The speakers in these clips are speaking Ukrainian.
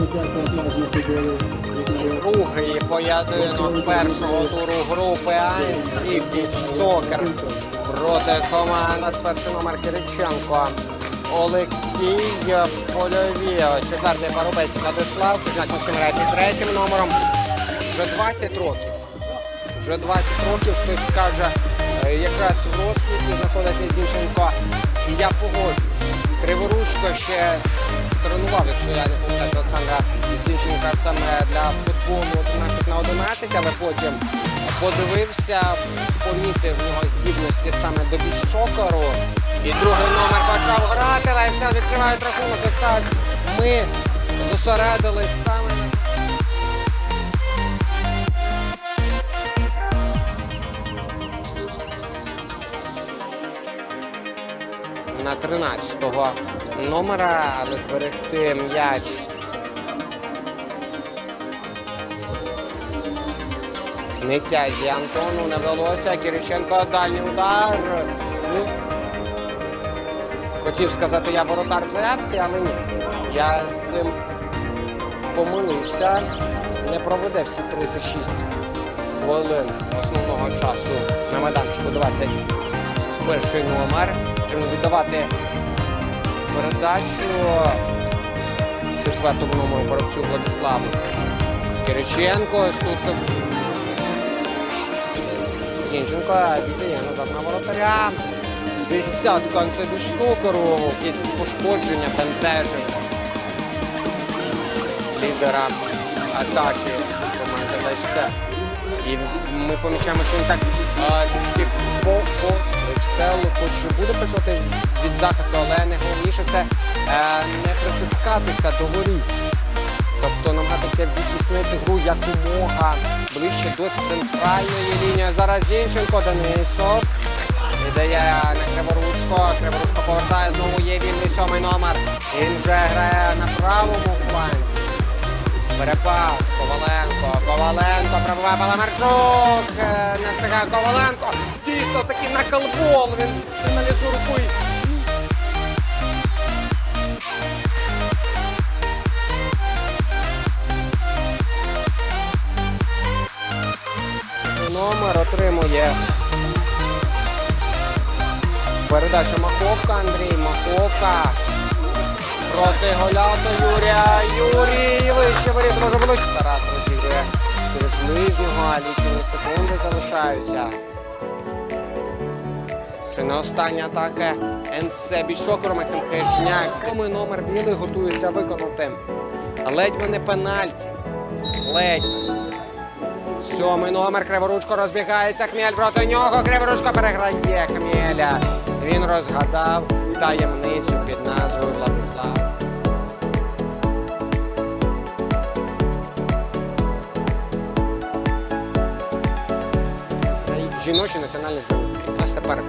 І другий поєдинок першого туру групи «Айнс» Сокер проти команди перший номер Кириченко. Олексій Польові. Четвертий парубець Владислав, Кузняк Максим третім номером. Вже 20 років. Вже 20 років хтось скаже, «Е, якраз в розквіті знаходиться Зінченко. І я погоджуюсь. Криворучко ще тренував, якщо я не помиляюсь, Олександра Зінченка саме для футболу 11 на 11, але потім подивився, помітив в нього здібності саме до біч-сокору. І другий номер почав грати, але все відкривають рахунок. Ось так ми зосередились саме на на 13-го номера, але зберегти м'яч. Нецязі Антону не вдалося. Кириченко дальній удар. Ну, хотів сказати, я воротар в реакції, але ні. Я з цим помилився. Не проведе всі 36 хвилин основного часу на майданчику 21 номер. Віддавати передачу четвертому номеру Парубцю Владиславу. Кириченко тут Зінченко віддає назад на воротаря. Десятка Анцебіш Сокору, якісь пошкодження, бентеження лідера атаки команди Лейчце. І ми помічаємо, що він так трішки по, по Лейчселу, хоч буде працювати від захисту, але найголовніше це е, не притискатися до воріт. Тобто намагатися відтіснити гру якомога ближче до центральної лінії. Зараз Зінченко Денисов. Віддає на Криворучко. Криворучко повертає, знову є вільний сьомий номер. Він вже грає на правому фланзі. Перепас, Коваленко, Коваленко, пробиває Паламарчук, Е, не встигає Коваленко. Дійсно такий наколбол, він фіналізує рукою. Номер отримує передача Маховка, Андрій Маховка. Проти Голята Юрія. Юрій вище воріт може ближче. Тарас розігрує через ближнього, лічені секунди залишаються. Не остання атака НС біч сокеру Максим Хижняк. Сьомий номер білий готується виконати. Ледь не пенальті. Ледь. Сьомий номер Криворучко розбігається. Хмель проти нього. Криворучко переграє Хмеля. Він розгадав таємницю під назвою Владислав. Жіночий національний. У нас тепер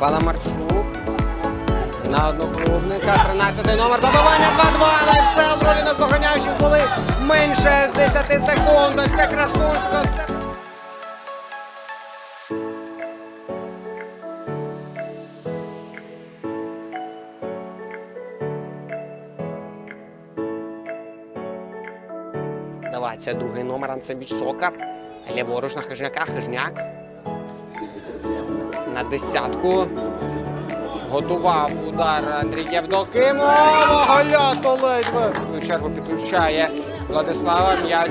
Паламарчук. На одноклубника. 13 номер. Добивання 2-2. Лайфстайл в ролі наздоганяючих були менше 10 секунд. Ось це красунсько. Давай, це другий номер Анцебіч Сокар. Ліворуч на хижняка. Хижняк. На десятку. Готував удар Андрій Євдокимов. Голято ледве. В чергу підключає Владислава. М'яч.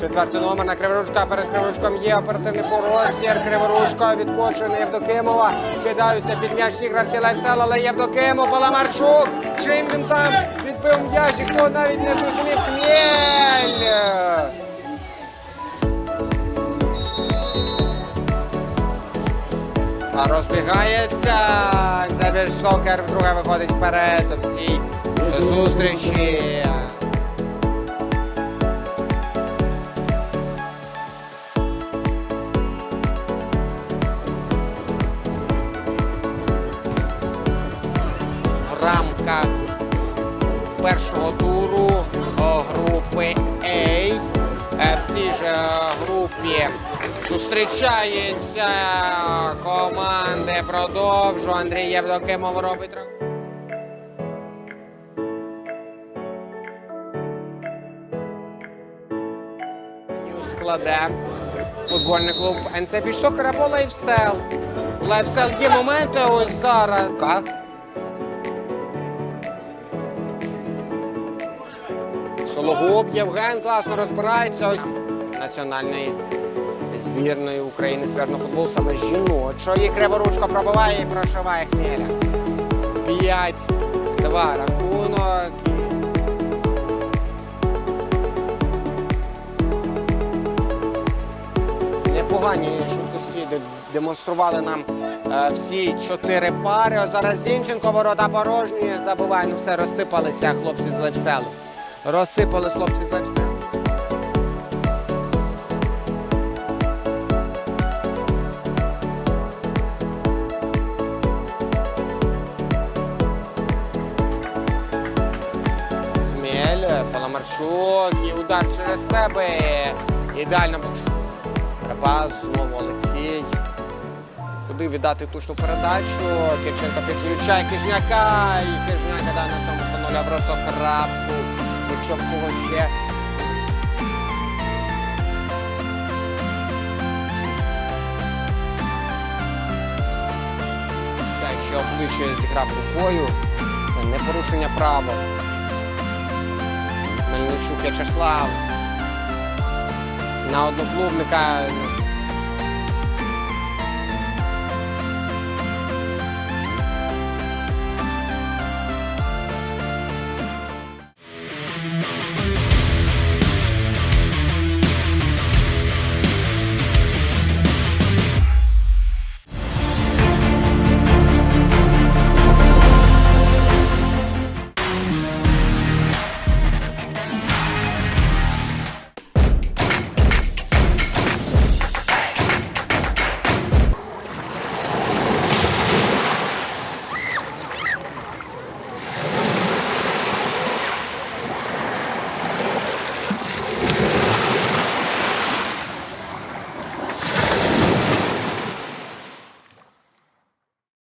Четвертий номер на Криворучка. Перед Криворучком є оперативний простір. Криворучка відкочений Євдокимова. Кидаються під м'яч всі гравці Лайфсел, але Євдокимов, Паламарчук. Чим він там відбив м'яч, ніхто навіть не зрозумів. Хмєль! А розбігається. Забіж Сокер вдруге виходить вперед в цій зустрічі. В рамках першого групі зустрічаються команди. Продовжу. Андрій Євдокимов робить рахунок. кладе футбольний клуб НЦ Пішсокер або Лейфсел. У Лейфсел є моменти ось зараз. Как? Сологуб Євген класно розбирається. Ось національної збірної України з пляжного футболу саме жіночої. Криворучко пробиває і прошиває Хмеля. 5-2 рахунок. Непогані швидкості демонстрували нам е, всі чотири пари. Ось зараз Зінченко, ворота порожні. Забуває, ну все, розсипалися хлопці з Лепселу. Розсипались хлопці з Лепселу. Паламарчук і удар через себе. Ідеально був. Треба знову Олексій. Куди віддати тушну передачу? Кирченко підключає Кижняка. І Кижняка да, на цьому встановлює просто крапку. Якщо в кого ще. Це що обличчя зіграв рукою. Це не порушення правил. Мельничук В'ячеслав. На одноклубника